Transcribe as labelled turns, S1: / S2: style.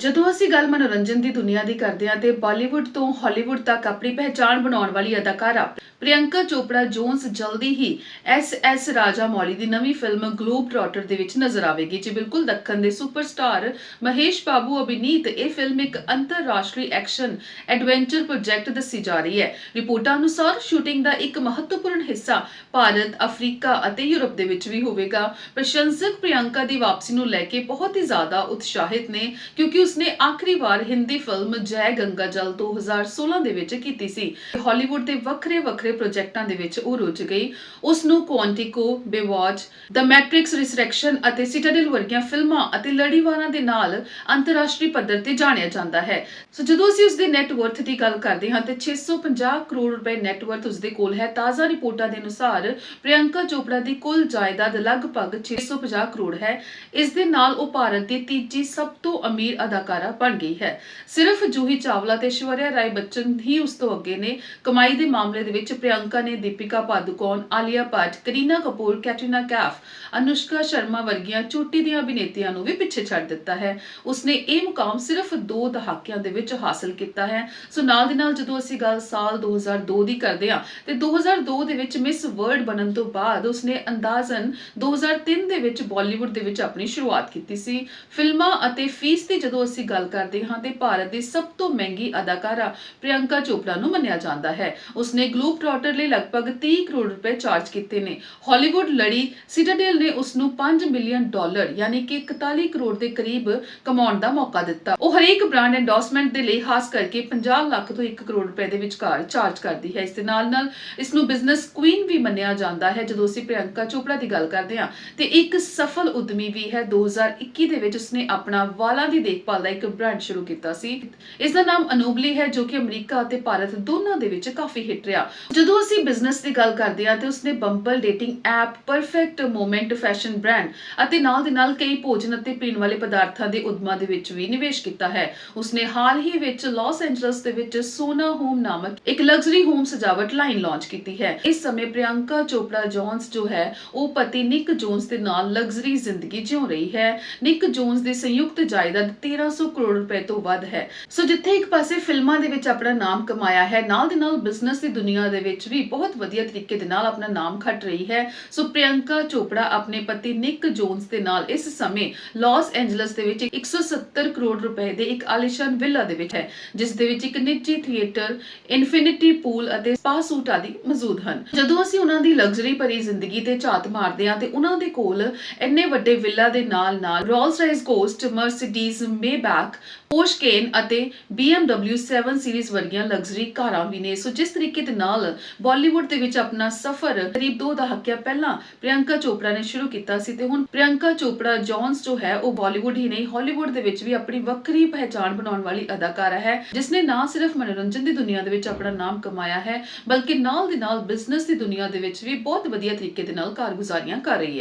S1: ਜਦੋਂ ਅਸੀਂ ਗੱਲ ਮਨੋਰੰਜਨ ਦੀ ਦੁਨੀਆ ਦੀ ਕਰਦੇ ਹਾਂ ਤੇ ਬਾਲੀਵੁੱਡ ਤੋਂ ਹਾਲੀਵੁੱਡ ਤੱਕ ਆਪਣੀ ਪਹਿਚਾਣ ਬਣਾਉਣ ਵਾਲੀ ਅਦਾਕਾਰਾ ਪ੍ਰਿਯੰਕਾ ਚੋਪੜਾ ਜੋਨਸ ਜਲਦੀ ਹੀ ਐਸ ਐਸ ਰਾਜਾ ਮੌਲੀ ਦੀ ਨਵੀਂ ਫਿਲਮ ਗਲੋਬ ਟ੍ਰੌਟਰ ਦੇ ਵਿੱਚ ਨਜ਼ਰ ਆਵੇਗੀ। ਜੀ ਬਿਲਕੁਲ ਦੱਖਣ ਦੇ ਸੁਪਰਸਟਾਰ ਮਹੇਸ਼ ਬਾਬੂ ਅਭਿਨੀਤ ਇਹ ਫਿਲਮ ਇੱਕ ਅੰਤਰਰਾਸ਼ਟਰੀ ਐਕਸ਼ਨ ਐਡਵੈਂਚਰ ਪ੍ਰੋਜੈਕਟ ਦੱਸੀ ਜਾ ਰਹੀ ਹੈ। ਰਿਪੋਰਟਾਂ ਅਨੁਸਾਰ ਸ਼ੂਟਿੰਗ ਦਾ ਇੱਕ ਮਹੱਤਵਪੂਰਨ ਹਿੱਸਾ ਭਾਰਤ, ਅਫਰੀਕਾ ਅਤੇ ਯੂਰਪ ਦੇ ਵਿੱਚ ਵੀ ਹੋਵੇਗਾ। ਪ੍ਰਸ਼ੰਸਕ ਪ੍ਰਿਯੰਕਾ ਦੀ ਵਾਪਸੀ ਨੂੰ ਲੈ ਕੇ ਬਹੁਤ ਹੀ ਜ਼ਿਆਦਾ ਉਤਸ਼ਾਹਿਤ ਨੇ ਕਿਉਂਕਿ ਉਸਨੇ ਆਖਰੀ ਵਾਰ ਹਿੰਦੀ ਫਿਲਮ ਜੈ ਗੰਗਾ ਜਲ 2016 ਦੇ ਵਿੱਚ ਕੀਤੀ ਸੀ। ਹਾਲੀਵੁੱਡ ਦੇ ਵੱਖਰੇ ਵੱਖਰੇ ਪ੍ਰੋਜੈਕਟਾਂ ਦੇ ਵਿੱਚ ਉਹ ਰੁੱਝ ਗਈ। ਉਸ ਨੂੰ ਕੁਆਂਟਿਕੋ ਬੇਵਾਚ ਦ ਮੈਟ੍ਰਿਕਸ ਰਿਸਰੈਕਸ਼ਨ ਅਤੇ ਸਿਟਾਡਲ ਵਰਗੀਆਂ ਫਿਲਮਾਂ ਅਤੇ ਲੜੀਵਾਰਾਂ ਦੇ ਨਾਲ ਅੰਤਰਰਾਸ਼ਟਰੀ ਪੱਧਰ ਤੇ ਜਾਣਿਆ ਜਾਂਦਾ ਹੈ। ਸੋ ਜਦੋਂ ਅਸੀਂ ਉਸਦੇ ਨੈਟ ਵਰਥ ਦੀ ਗੱਲ ਕਰਦੇ ਹਾਂ ਤੇ 650 ਕਰੋੜ ਰੁਪਏ ਨੈਟ ਵਰਥ ਉਸਦੇ ਕੋਲ ਹੈ, ਤਾਜ਼ਾ ਰਿਪੋਰਟਾਂ ਦੇ ਅਨੁਸਾਰ ਪ੍ਰਿਯੰਕਾ ਚੋਪੜਾ ਦੀ ਕੁੱਲ ਜਾਇਦਾਦ ਲਗਭਗ 650 ਕਰੋੜ ਹੈ। ਇਸ ਦੇ ਨਾਲ ਉਹ ਭਾਰਤ ਦੀ ਤੀਜੀ ਸਭ ਤੋਂ ਅਮੀਰ ਅਦਾਕਾਰਾ ਬਣ ਗਈ ਹੈ। ਸਿਰਫ ਜੂਹੀ ਚਾਵਲਾ ਤੇ ਐਸ਼ਵਰਿਆ ਰਾਏ ਬੱਚਨ ਹੀ ਉਸ ਤੋਂ ਅੱਗੇ ਨੇ। ਕਮਾਈ ਦੇ ਮਾਮਲੇ ਦੇ ਵਿੱਚ ਪ੍ਰਿਯੰਕਾ ਨੇ ਦੀਪਿਕਾ ਪਾਦੂਕੋਣ, ਆਲੀਆ ਭੱਟ, ਕਰੀਨਾ ਕਪੂਰ, ਕੈਟਰੀਨਾ ਕੈਫ, ਅਨੁਸ਼ਕਾ ਸ਼ਰਮਾ ਵਰਗੀਆਂ ਚੋਟੀ ਦੀਆਂ ਅਭਿਨੇਤਰੀਆਂ ਨੂੰ ਵੀ ਪਿੱਛੇ ਛੱਡ ਦਿੱਤਾ ਹੈ। ਉਸਨੇ ਇਹ ਮੁਕਾਮ ਸਿਰਫ ਦੋ ਦਹਾਕਿਆਂ ਦੇ ਵਿੱਚ ਹਾਸਲ ਕੀਤਾ ਹੈ। ਸੋ ਨਾਲ ਦੇ ਨਾਲ ਜਦੋਂ ਅਸੀਂ ਗੱਲ ਸਾਲ 2002 ਦੀ ਕਰਦੇ ਹਾਂ, ਤੇ 2002 ਦੇ ਵਿੱਚ ਮਿਸ ਵਰਲਡ ਬਣਨ ਤੋਂ ਬਾਅਦ ਉਸਨੇ ਅੰਦਾਜ਼ਨ 2003 ਦੇ ਵਿੱਚ ਬਾਲੀਵੁੱਡ ਦੇ ਵਿੱਚ ਆਪਣੀ ਸ਼ੁਰੂਆਤ ਕੀਤੀ ਸੀ। ਫਿਲਮਾਂ ਅਤੇ ਫੀਸ ਦੀ ਜਦੋਂ ਅਸੀਂ ਗੱਲ ਕਰਦੇ ਹਾਂ ਤੇ ਭਾਰਤ ਦੀ ਸਭ ਤੋਂ ਮਹਿੰਗੀ ਅਦਾਕਾਰਾ ਪ੍ਰਿਯੰਕਾ ਚੋਪੜਾ ਨੂੰ ਮੰਨਿਆ ਜਾਂਦਾ ਹੈ। ਉਸਨੇ ਗਲੋਬ ਟ੍ਰੌਟਰ ਲਈ ਲਗਭਗ 30 ਕਰੋੜ ਰੁਪਏ ਚਾਰਜ ਕੀਤੇ ਨੇ। ਹਾਲੀਵੁੱਡ ਲੜੀ ਸਿਟਾਡੇਲ ਨੇ ਉਸ ਨੂੰ 5 ਮਿਲੀਅਨ ਡਾਲਰ ਯਾਨੀ ਕਿ 41 ਕਰੋੜ ਦੇ ਕਰੀਬ ਕਮਾਉਣ ਦਾ ਮੌਕਾ ਦਿੱਤਾ। ਉਹ ਹਰੇਕ ਬ੍ਰਾਂਡ ਐਂਡੋਰਸਮੈਂਟ ਦੇ ਲਈ ਖਾਸ ਕਰਕੇ 50 ਲੱਖ ਤੋਂ 1 ਕਰੋੜ ਰੁਪਏ ਦੇ ਵਿਚਕਾਰ ਚਾਰਜ ਕਰਦੀ ਹੈ। ਇਸ ਦੇ ਨਾਲ ਨਾਲ ਇਸ ਨੂੰ ਬਿਜ਼ਨਸ ਕੁਈਨ ਵੀ ਮੰਨਿਆ ਜਾਂਦਾ ਹੈ। ਜਦੋਂ ਅਸੀਂ ਪ੍ਰਿਯੰਕਾ ਚੋਪੜਾ ਦੀ ਗੱਲ ਕਰਦੇ ਹਾਂ ਤੇ ਇੱਕ ਸਫਲ ਉਦਮੀ ਵੀ ਹੈ। 2021 ਦੇ ਵਿੱਚ ਉਸਨੇ ਆਪਣਾ ਵਾਲਾਂ ਦੀ ਦੇਖਭਾਲ ਦਾ ਇੱਕ ਬ੍ਰਾਂਡ ਸ਼ੁਰੂ ਕੀਤਾ ਸੀ। ਇਸ ਦਾ ਨਾਮ ਅਨੂਬਲੀ ਹੈ, ਜੋ ਕਿ ਅਮਰੀਕਾ ਅਤੇ ਭਾਰਤ ਦੋਨਾਂ ਦੇ ਵਿੱਚ ਕਾਫੀ ਹਿੱਟ ਰਿਹਾ। ਜਦੋਂ ਅਸੀਂ ਬਿਜ਼ਨਸ ਦੀ ਗੱਲ ਕਰਦੇ ਹਾਂ, ਤੇ ਉਸਨੇ Bumble dating app perfect moment fashion brand ਅਤੇ ਨਾਲ ਦੇ ਨਾਲ ਕਈ ਭੋਜਨ ਅਤੇ ਪੀਣ ਵਾਲੇ ਪਦਾਰਥਾਂ ਦੇ ਉਦਮਾਂ ਦੇ ਵਿੱਚ ਵੀ ਨਿਵੇਸ਼ ਕੀਤਾ ਹੈ। ਉਸਨੇ ਹਾਲ ਹੀ ਵਿੱਚ ਲਾਸ ਐਂਜਲਸ ਦੇ ਵਿੱਚ ਸੋਨਾ ਹੋਮ ਨਾਮਕ ਇੱਕ ਲਗਜ਼ਰੀ ਹੋਮ ਸਜਾਵਟ ਲਾਈਨ ਲਾਂਚ ਕੀਤੀ ਹੈ। ਇਸ ਸਮੇਂ ਪ੍ਰਿਯੰਕਾ ਚੋਪੜਾ ਜੌਨਸ ਜੋ ਹੈ, ਉਹ ਪਤੀ ਨਿਕ ਜੋਨਸ ਦੇ ਨਾਲ ਲਗਜ਼ਰੀ ਜ਼ਿੰਦਗੀ ਜਿਉ ਰਹੀ ਹੈ। ਨਿਕ ਜੋਨਸ ਦੀ ਸੰਯੁਕਤ ਜਾਇਦਾਦ 1300 ਕਰੋੜ ਰੁਪਏ ਤੋਂ ਵੱਧ ਹੈ। ਸੋ ਜਿੱਥੇ ਇੱਕ ਪਾਸੇ ਫਿਲਮਾਂ ਦੇ ਵਿੱਚ ਆਪਣਾ ਨਾਮ ਕਮਾਇਆ ਹੈ, ਨਾਲ ਦੇ ਨਾਲ ਬਿਜ਼ਨਸ ਦੀ ਦੁਨੀਆ ਦੇ ਵਿੱਚ ਵੀ ਬਹੁਤ ਵਧੀਆ ਤਰੀਕੇ ਦੇ ਨਾਲ ਆਪਣਾ ਨਾਮ ਖੱਟ ਰਹੀ ਹੈ। ਸੋ ਪ੍ਰਿਯੰਕਾ ਚੋਪੜਾ ਆਪਣੇ ਪਤੀ ਨਿਕ ਜੋਨਸ ਦੇ ਨਾਲ ਇਸ ਸਮੇਂ ਲਾਸ ਐਂਜਲਸ ਦੇ ਵਿੱਚ 170 ਕਰੋੜ ਰੁਪਏ ਦੇ ਇੱਕ ਆਲੀਸ਼ਾਨ ਵਿਲਾ ਦੇ ਵਿੱਚ ਹੈ, ਜਿਸ ਦੇ ਵਿੱਚ ਇੱਕ ਨਿੱਜੀ ਥੀਏਟਰ ਇਨਫਿਨਿਟੀ ਪੂਲ ਅਤੇ ਸਪਾ ਸੂਟ ਆਦਿ ਮੌਜੂਦ ਹਨ। ਜਦੋਂ ਅਸੀਂ ਉਹਨਾਂ ਦੀ ਲਗਜ਼ਰੀ ਭਰੀ ਜ਼ਿੰਦਗੀ ਤੇ ਝਾਤ ਮਾਰਦੇ ਹਾਂ ਤੇ ਉਹਨਾਂ ਦੇ ਕੋਲ ਇੰਨੇ ਵੱਡੇ ਵਿਲਾ ਦੇ ਨਾਲ ਨਾਲ Rolls Royce Ghost Mercedes Maybach Porsche Cayenne ਅਤੇ BMW 7 ਸੀਰੀਜ਼ ਵਰਗੀਆਂ ਲਗਜ਼ਰੀ ਕਾਰਾਂ ਵੀ ਨੇ। ਸੋ ਜਿਸ ਤਰੀਕੇ ਦੇ ਨਾਲ ਬਾਲੀਵੁੱਡ ਦੇ ਵਿੱਚ ਆਪਣਾ ਸਫ਼ਰ ਕਰੀਬ ਦੋ ਦਹਾਕਿਆਂ ਪਹਿਲਾਂ ਪ੍ਰਿਯੰਕਾ ਚੋਪੜਾ ਨੇ ਸ਼ੁਰੂ ਕੀਤਾ ਸੀ ਤੇ ਹੁਣ ਪ੍ਰਿਯੰਕਾ ਚੋਪੜਾ ਜੌਨਸ ਜੋ ਹੈ, ਉਹ ਬਾਲੀਵੁੱਡ ਹੀ ਨਹੀਂ ਹਾਲੀਵੁੱਡ ਦੇ ਵਿੱਚ ਵੀ ਆਪਣੀ ਵੱਖਰੀ ਪਹਿਚਾਣ ਬਣਾਉਣ ਵਾਲੀ ਅਦਾਕਾਰਾ ਹੈ, ਜਿਸ ਨੇ ਨਾ ਸਿਰਫ ਮਨੋਰੰਜਨ ਦੀ ਦੁਨੀਆ ਦੇ ਵਿੱਚ ਆਪਣਾ ਨਾਮ ਕਮਾਇਆ ਹੈ, ਬਲਕਿ ਨਾਲ ਦੀ ਨਾਲ ਬਿਜ਼ਨਸ ਦੀ ਦੁਨੀਆ ਦੇ ਵਿੱਚ ਵੀ ਬਹੁਤ ਵਧੀਆ ਤਰੀਕੇ ਦੇ ਨਾਲ ਕਾਰਗੁਜ਼ਾਰੀਆਂ ਕਰ ਰਹੀ ਹੈ।